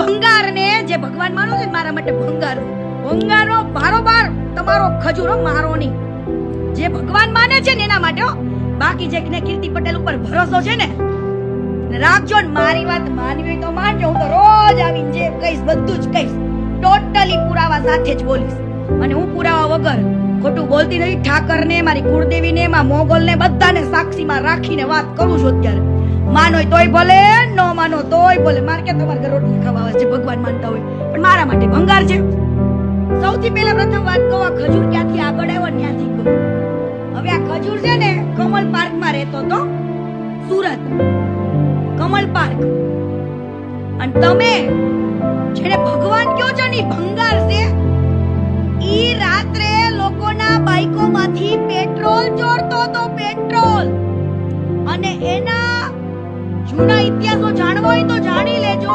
ભંગારને જે ભગવાન માનો છે મારા માટે ભંગાર. ભંગારો બારોબાર તમારો ખજૂરો મારો નહીં. જે ભગવાન માને છે ને, એના માટે બાકી જે કીર્તિ પટેલ ઉપર ભરોસો છે ને રાખજો ને, મારી વાત માનવી તો માનજો. હું તો રોજ આવીને જે કહીશ, બધું જ કહીશ. ટોટલી પુરાવા સાથે જ બોલીશ. અને હું પુરાવા વગર ખોટું બોલતી નથી. ઠાકર ને મારી કુળદેવી ને માં મોગલ ને બધાને સાક્ષીમાં રાખીને વાત કરું છું અત્યારે. માનો તોય ભલે, ન માનો તોય બોલે મારે કે તમારે ઘર રોટલી ખાવા આવે છે, ભગવાન માનતા હોય. પણ મારા માટે ભંગાર છે. સૌથી પહેલા પ્રથમ વાત કહું, આ ખજૂર ક્યાંથી આગળ આવ્યો ત્યાંથી કહું. હવે આ ખજૂર છે ને, કમલ પાર્કમાં રહેતો તો સુરત. કમલ પાર્ક. અને તમે જેને ભગવાન કયો છો ને ભંગાર છે. ઈ રાત્રે લોકોના બાઈકોમાંથી પેટ્રોલ ચોરતો તો પેટ્રોલ. અને એના જૂના ઇતિહાસો જાણવો હોય તો જાણી લેજો.